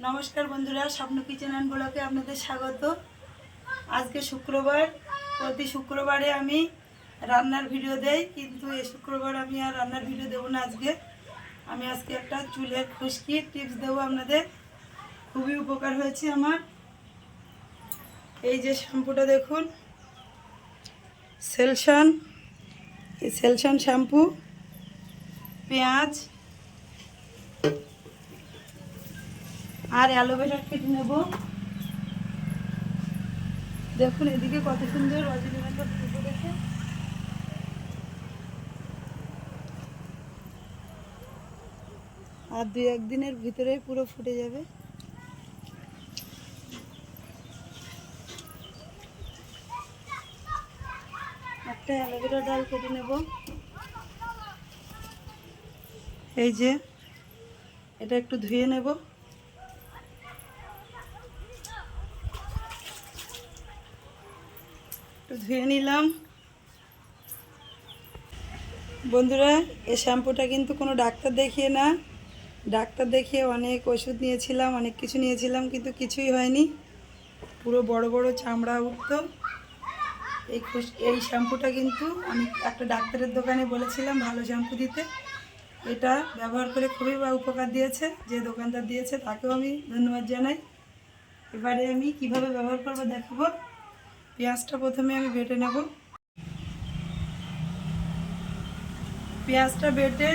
নমস্কার বন্ধুরা, স্বপ্ন কিচেন অ্যান্ড ব্লকে আপনাদের স্বাগত। আজকে শুক্রবার, প্রতি শুক্রবারে আমি রান্নার ভিডিও দেই, কিন্তু এই শুক্রবার আমি আর রান্নার ভিডিও দেবো না আজকে। আমি আজকে একটা চুলের খুশকি টিপস দেবো আপনাদের। খুবই উপকার হয়েছে আমার। এই যে শ্যাম্পুটা দেখুন। সেলসান এই সেলসান শ্যাম্পু, পেঁয়াজ আর অ্যালোভেরা কেটে নেব। দেখুন এদিকে কত সুন্দর রজনীগন্ধা ফুটে গেছে আর দুই একদিনের ভিতরে পুরো ফুটে যাবে। একটা অ্যালোভেরা ডাল কেটে নেব। এই যে, এটা একটু ধুয়ে নেব। একটু ধুয়ে নিলাম। বন্ধুরা, এই শ্যাম্পুটা কিন্তু কোনো ডাক্তার দেখিয়ে না। ডাক্তার দেখিয়ে অনেক ওষুধ নিয়েছিলাম, অনেক কিছু নিয়েছিলাম, কিন্তু কিছুই হয়নি। পুরো বড় বড় চামড়া উঠতো। এই এই শ্যাম্পুটা কিন্তু আমি একটা ডাক্তারের দোকানে বলেছিলাম ভালো শ্যাম্পু দিতে। এটা ব্যবহার করে খুবই উপকার দিয়েছে, যে দোকানদার দিয়েছে, তাকেও আমি ধন্যবাদ জানাই। এবারে আমি কীভাবে ব্যবহার করব দেখাবো। পেঁয়াজটা প্রথমে আমি বেটে নেব। পেঁয়াজটা বেটে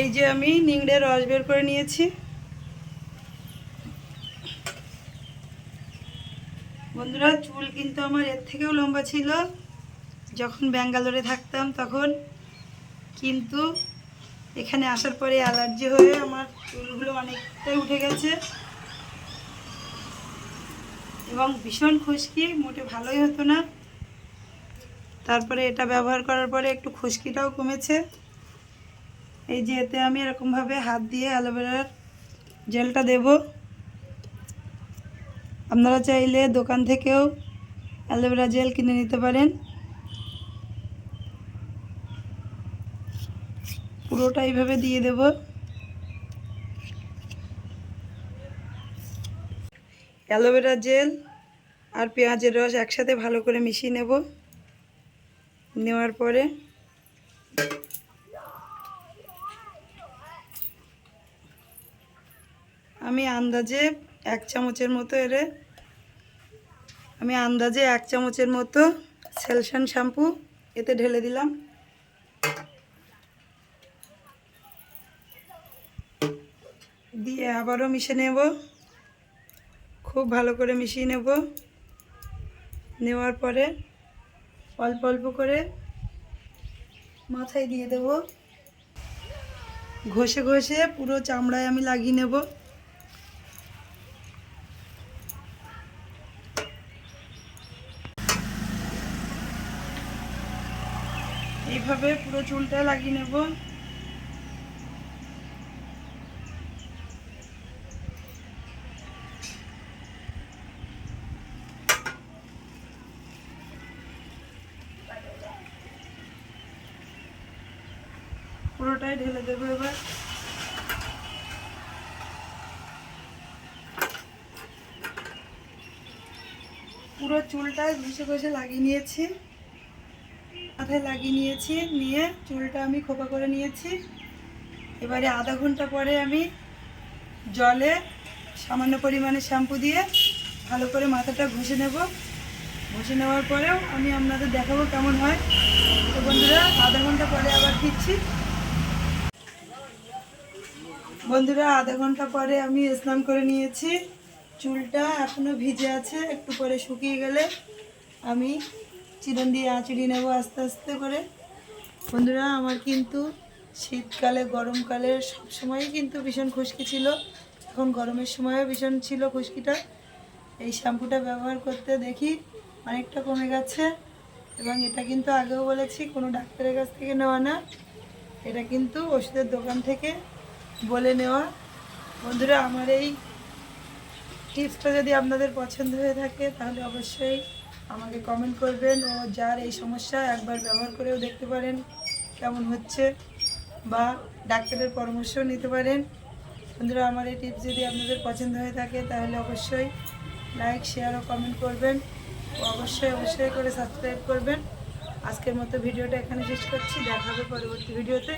এই যে আমি নিংড়ে রস বের করে নিয়েছি। বন্ধুরা, চুল কিন্তু আমার এর থেকেও লম্বা ছিল। যখন ব্যাঙ্গালোরে থাকতাম তখন কিন্তু এখানে আসার পরে অ্যালার্জি হয়ে আমার চুলগুলো অনেকটাই উঠে গেছে। এবং ভীষণ খুশকি, মোটে ভালোই হতো না। তারপরে এটা ব্যবহার করার পরে একটু খুশকিটাও কমেছে। এই যে এতে আমি এরকমভাবে হাত দিয়ে অ্যালোভেরার জেলটা দেব। আপনারা চাইলে দোকান থেকেও অ্যালোভেরা জেল কিনে নিতে পারেন। পুরোটা এইভাবে দিয়ে দেব। অ্যালোভেরা জেল আর পেঁয়াজের রস একসাথে ভালো করে মিশিয়ে নেব। নেওয়ার পরে আমি আন্দাজে এক চামচের মতো এরে, আমি আন্দাজে এক চামচের মতো সেলসান শ্যাম্পু এতে ঢেলে দিলাম। দিয়ে আবারও মিশে নেব। খুব ভালো করে মিশিয়ে নেব। নেওয়ার পরে অল্প অল্প করে মাথায় দিয়ে দেব। ঘষে ঘষে পুরো চামড়ায় আমি লাগিয়ে নেব। এইভাবে পুরো চুলটা লাগিয়ে নেব। পুরোটাই ঢেলে দেবো এবার। পুরো চুলটা ঘষে ঘষে লাগিয়ে নিয়েছি। মাথায় লাগিয়ে নিয়েছি, নিয়ে চুলটা আমি খোপা করে নিয়েছি। এবারে আধা ঘণ্টা পরে আমি জলে সামান্য পরিমাণে শ্যাম্পু দিয়ে ভালো করে মাথাটা ঘষে নেব। ঘষে নেওয়ার পরেও আমি আপনাদের দেখাবো কেমন হয়। তো বন্ধুরা, আধা ঘণ্টা পরে আবার ফিরছি। বন্ধুরা, আধা ঘণ্টা পরে আমি স্নান করে নিয়েছি। চুলটা এখনও ভিজে আছে, একটু পরে শুকিয়ে গেলে আমি চিরন দিয়ে আঁচড়িয়ে নেব আস্তে আস্তে করে। বন্ধুরা, আমার কিন্তু শীতকালে, গরমকালে সব সবসময়ই কিন্তু ভীষণ খুশকি ছিল। এখন গরমের সময়ও ভীষণ ছিল খুশকিটা। এই শ্যাম্পুটা ব্যবহার করতে দেখি অনেকটা কমে গেছে এবং এটা কিন্তু আগেও বলেছি, কোনো ডাক্তারের কাছ থেকে নেওয়া না। এটা কিন্তু ওষুধের দোকান থেকে বলে নেওয়া। বন্ধুরা, আমার এই টিপসটা যদি আপনাদের পছন্দ হয়ে থাকে, তাহলে অবশ্যই আমাকে কমেন্ট করবেন ও যার এই সমস্যা একবার ব্যবহার করেও দেখতে পারেন কেমন হচ্ছে বা ডাক্তারের পরামর্শ নিতে পারেন। বন্ধুরা, আমার এই টিপস যদি আপনাদের পছন্দ হয়ে থাকে, তাহলে অবশ্যই লাইক শেয়ার ও কমেন্ট করবেন। ও অবশ্যই অবশ্যই করে সাবস্ক্রাইব করবেন। আজকের মতো ভিডিওটা এখানে শেষ করছি। দেখা হবে পরবর্তী ভিডিওতে।